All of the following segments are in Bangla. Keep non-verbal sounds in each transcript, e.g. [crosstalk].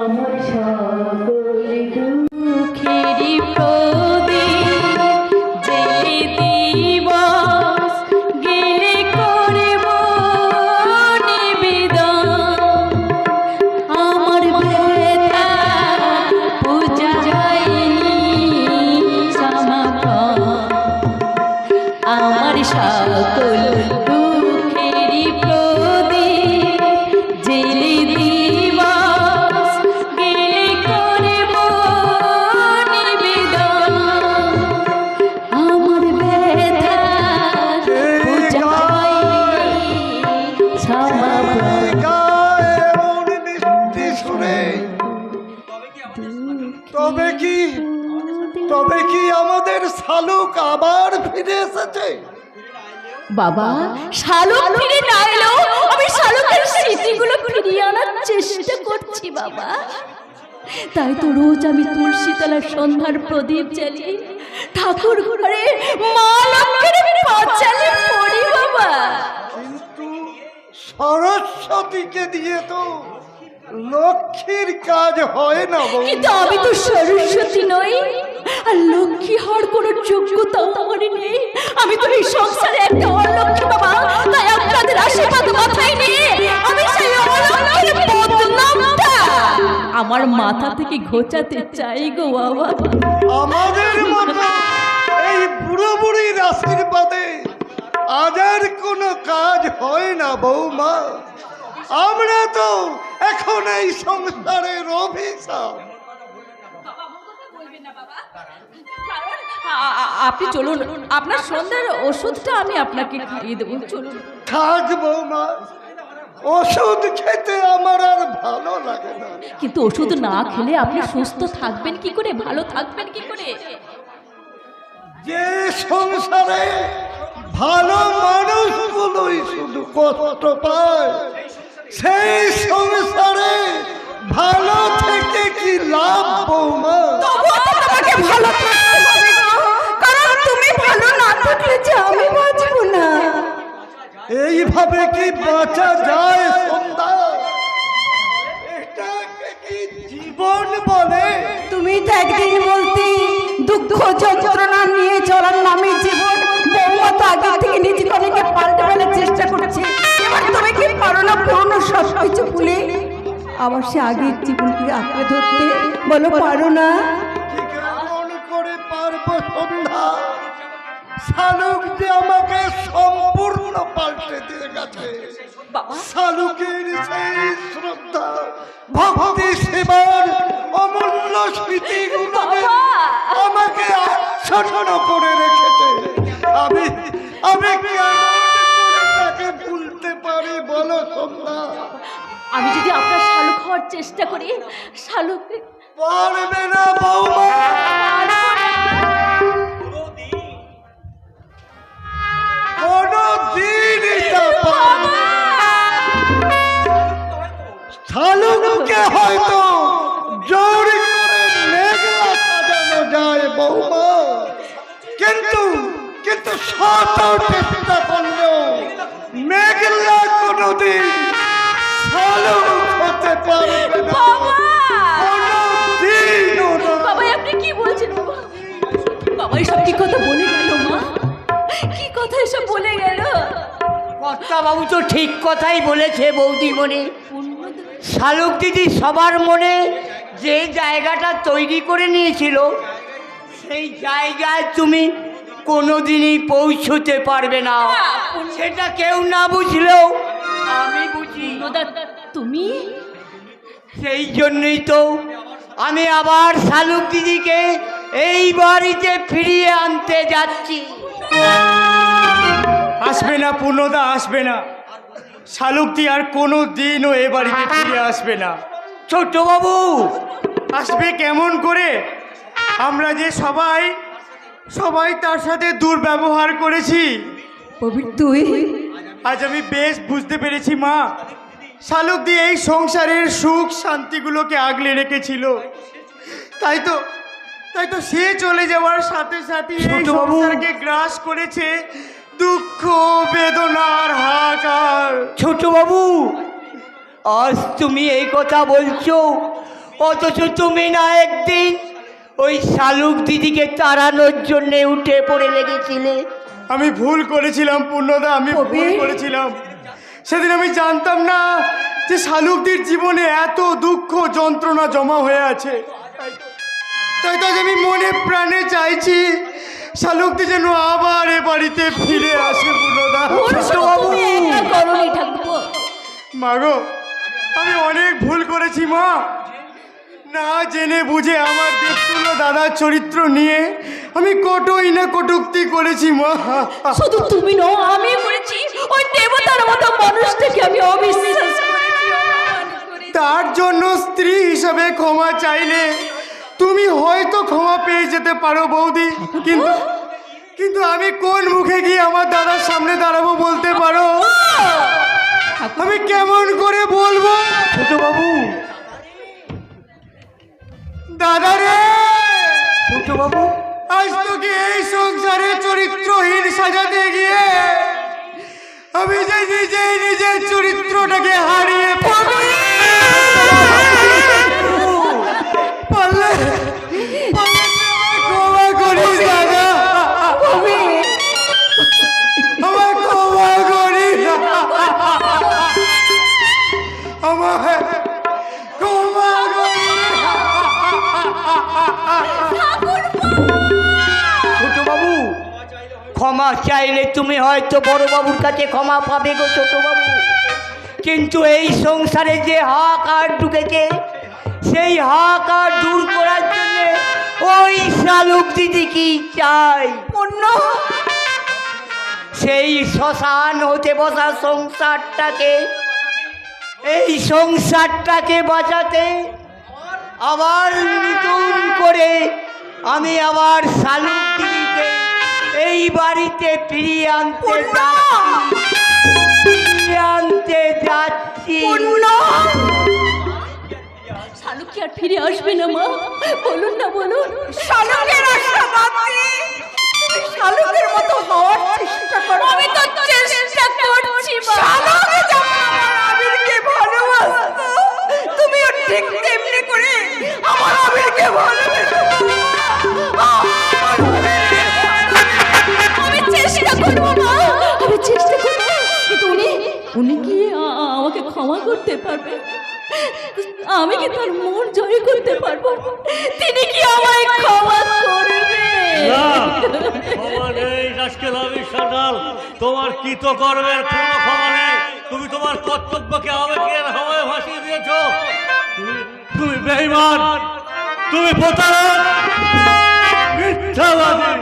আমার সকল এসেছে। বাবা শালুক ফিরে না এলেও আমি শালুকের স্মৃতিগুলো ফিরিয়ে আনার চেষ্টা করছি বাবা। তাই তো রোজ আমি তুলসী তলার সন্ধ্যার প্রদীপ জ্বালিয়ে ঠাকুর ঘরে মা লক্ষ্মীর পাঁচালে পড়ি বাবা। কিন্তু সরস্বতীকে দিয়ে তো লক্ষ্মীর কাজ হয় না কিন্তু আমি তো সরস্বতী নই। আর লক্ষ্মী হওয়ার কোনো যোগ্যতা আমার নেই। আমি তো এই সংসারে একটা অলক্ষ্মী বাবা, তাই আপনাদের আশীর্বাদ মাথায় নিয়ে আমার মাথা থেকে ঘোচাতে চাই গো বাবা। আমাদের মতো এই বুড়ো বুড়ির আশীর্বাদে আজ আর কোনো কাজ হয় না বৌমা। আমরা তো এখন এই সংসারের অভিশাপ। আপনি চলুন আপনার সন্ধ্যার ওষুধটা আমি আপনাকে খাইয়ে দেবো চলুন। থাক বৌমা ওষুধ খেতে আমার আর ভালো লাগে না। কিন্তু ওষুধ না খেলে আপনি সুস্থ থাকবেন কি করে ভালো থাকবেন কি করে? যে সংসারে ভালো মানুষগুলোই শুধু কষ্ট পায় সেই সংসারে ভালো থাকতে হবে কারণ তুমি ভালো না থাকলে যে আমি বাঁচবো না। এইভাবে কি বাঁচা যায় সন্ধ্যা? জীবন বলে? তুমি তো একদিন বলতে দুঃখ যন্ত্রণা নিয়ে চলার নামে জীবন বৌমা তো আগে থেকে নিজেকে অনেকে পাল্টে ফেলার চেষ্টা করছে। এবার তুমি কি পারো না পুরনো সব কিছু ভুলে? আবার সে আগের জীবনকে আঁকড়ে ধরতে? বলো পারো না? শালুক যে আমাকে সম্পূর্ণ পাল্টে দিয়ে গেছে। শালুকের সেই শ্রদ্ধা ভক্তি সেবার অমূল্য স্মৃতিগুলোকে আমাকে আচ্ছন্ন করে রেখেছে। আমি আমি তাকে ভুলতে পারি বলো সন্ধ্যা আমি যদি আপনার শালুক হওয়ার চেষ্টা করি শালুক পারবে না বৌমা। শালুককে হয়তো জোর করে মেঘলা সাজানো যায় বৌমা। কিন্তু কিন্তু শত চেষ্টা করলেও মেঘলা কোনোদিন শালুক হতে পারবে না। বাবা! আপনি কি বলছেন বাবা? বাবা এসব কি কথা বলে গেল মা? কি কথা এসব বলে গেল? কর্তা বাবু তো ঠিক কথাই বলেছে বৌদিমণি। শালুক দিদি সবার মনে যে জায়গাটা তৈরি করে নিয়েছিল সেই জায়গায় তুমি কোনোদিনই পৌঁছতে পারবে না। সেটা কেউ না বুঝলেও আমি বুঝি। তুমি? সেই জন্যই তো আমি আবার শালুক দিদিকে এই বাড়িতে ফিরিয়ে আনতে যাচ্ছি। আসবে না পূর্ণদা আসবে না। শালুকটি আর কোনো দিনও এ বাড়িতে ফিরে আসবে না। ছোট বাবু আসবে কেমন করে? আমরা যে সবাই সবাই তার সাথে দুর্ব্যবহার করেছি। তুই? আজ আমি বেশ বুঝতে পেরেছি মা। শালুক দিয়ে এই সংসারের সুখ শান্তিগুলোকে আগলে রেখেছিল। তাই তো তাই তো সে চলে যাওয়ার সাথে সাথে এই সংসারকে গ্রাস করেছে। দুঃখ বেদনার হাহাকার। ছোট বাবু আজ তুমি এই কথা বলছো অথচ তুমি না একদিন ওই শালুক দিদিকে তাড়ানোর জন্যে উঠে পড়ে লেগেছিলে। আমি ভুল করেছিলাম পূর্ণদা আমি ভুল করেছিলাম। সেদিন আমি জানতাম না যে শালুকদের জীবনে এত দুঃখ যন্ত্রণা জমা হয়ে আছে। তাই তো আমি মনে প্রাণে চাইছি শালুকদি যেন আবার এ বাড়িতে ফিরে আসে মাগো আমি অনেক ভুল করেছি মা। না জেনে বুঝে আমার দেবতুল্য দাদার চরিত্র নিয়ে আমি কটই না কটুক্তি করেছি মা। শুধু তুমি নও আমি করেছি। ওই দেবতার মতো মানুষটাকে আমি অবিশ্বাস। তার জন্য স্ত্রী হিসাবে ক্ষমা চাইলে তুমি হয়তো ক্ষমা পেয়ে যেতে পারো বৌদি কিন্তু কিন্তু আমি কোন মুখে গিয়ে আমার দাদার সামনে দাঁড়াবো বলতে পারো? আমি কেমন করে বলব? ছোট বাবু। দাদা রে! ছোট বাবু। আজ তোকে এই সংসারে চরিত্রহীন সাজাতে গিয়ে আমি যে নিজেই নিজের চরিত্রটাকে হারিয়ে আমায় ক্ষমা করিস ছোট বাবু ক্ষমা চাইলে তুমি হয়তো বড় বাবুর কাছে ক্ষমা পাবে গো ছোট বাবু কিন্তু এই সংসারে যে হাক আর ঢুকেছে সেই হাক আর দূর করার জন্য ওই শালুক দিদি কি চাই? পূর্ণ সেই শ্মশান হতে বসা সংসারটাকে এই সংসারটাকে বাঁচাতে আবার নতুন করে আমি আবার শালুক দিদিকে এই বাড়িতে ফিরিয়ে আনতে ফিরিয়ে আনতে যাচ্ছি। শালুক কি আর ফিরে আসবে না মা। বলুন না বলুন। শালুকের আশা বাদে শালুকের মতো হওয়ার চেষ্টা করো আমি তো চেষ্টা করছি শালুক আমি কি তার মন জয় করতে পারব? তিনি কি আমায় ক্ষমা করবে? না ক্ষমা নেই আজকের আমি সাঁটাল তোমার কৃত কর্মের কোনো ক্ষমা নেই। তুমি তোমার কর্তব্যকে আবেগের হাওয়ায় ভাসিয়ে দিয়েছ। তুমি বেঈমান। তুমি প্রতারক। মিথ্যাবাদী।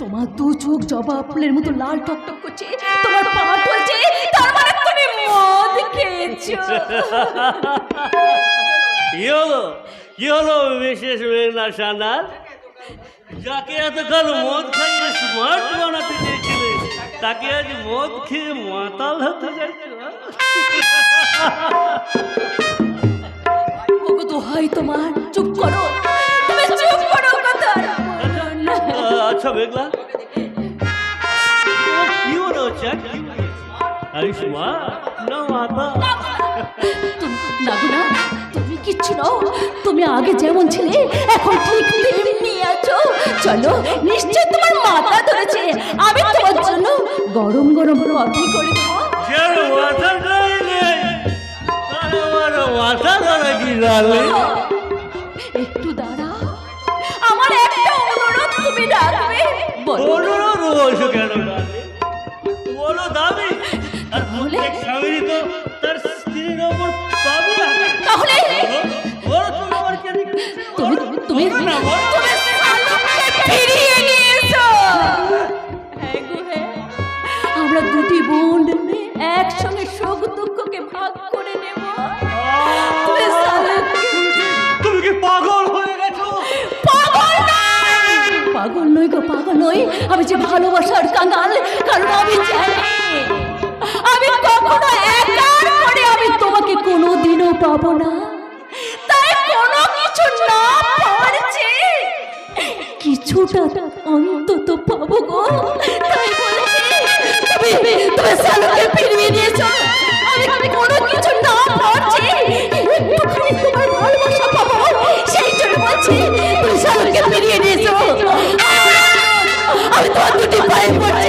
তোমার দু চোখ জবা ফুলের মতো লাল টকটক করছে তোমার পা টলছে তার মানে খেয়েছো [laughs] কি হলো? কি হলো বিশেষ মেঘনা সান্যাল যাকে এতকাল মদ খাইয়ে স্মার্ট বানাতে চেয়েছিলে তাকে আজ মদ খেয়ে মাতাল হতে চাইছো ওগো দোহাই তোমার চুপ করো। তুমি চুপ করো কথা বলো না। আচ্ছা মেঘলা। আরে না মাতা তুমি না তুমি কিচ্ছু নাও। তুমি আগে যেমন ছিলে এখন ঠিক তেমনি আছো। চলো নিশ্চয় তোমার মাথা ধরেছে। আমি তোমার জন্য গরম গরম কফি করে দেবো। মাথা ধরা কি একটু দাঁড়াও আমার একটা অনুরোধ তুমি রাখবে। অনুরোধ বলছো কেন আর প্রত্যেক স্বামীরই তো তার স্ত্রীর ওপর পাবি। তাহলে? বলো তুমি আমার কেন তুমি তুমি না, ফিরিয়ে নিয়ে এসো হ্যাঁ হ্যাঁ। আমরা দুটি বোন একসঙ্গে সুখ দুঃখকে ভাগ করে নেব। তুমি কি পাগল হয়ে গেছো? পাগল নই পাগল নই গো পাগল নই। আমি যে ভালোবাসার কাঙাল কারণ আমি আমি কখনো একার করে আমি তোমাকে কোনোদিনও পাবো না। তাই কোনো কিছু না পাওয়ার কিছুটা অন্তত পাবো গো। তাই বলছি, তুমি তুমি সালুকে ফিরিয়ে দিয়েছ। আমি কোনো কিছু না পাওয়ার চেয়ে একটুখানি তোমার ভালোবাসা পাবো। সেই জন্য বলছি, তুমি সালুকে ফিরিয়ে দিয়েছ। আমি তোমার দুটি পায়ে পড়ছি।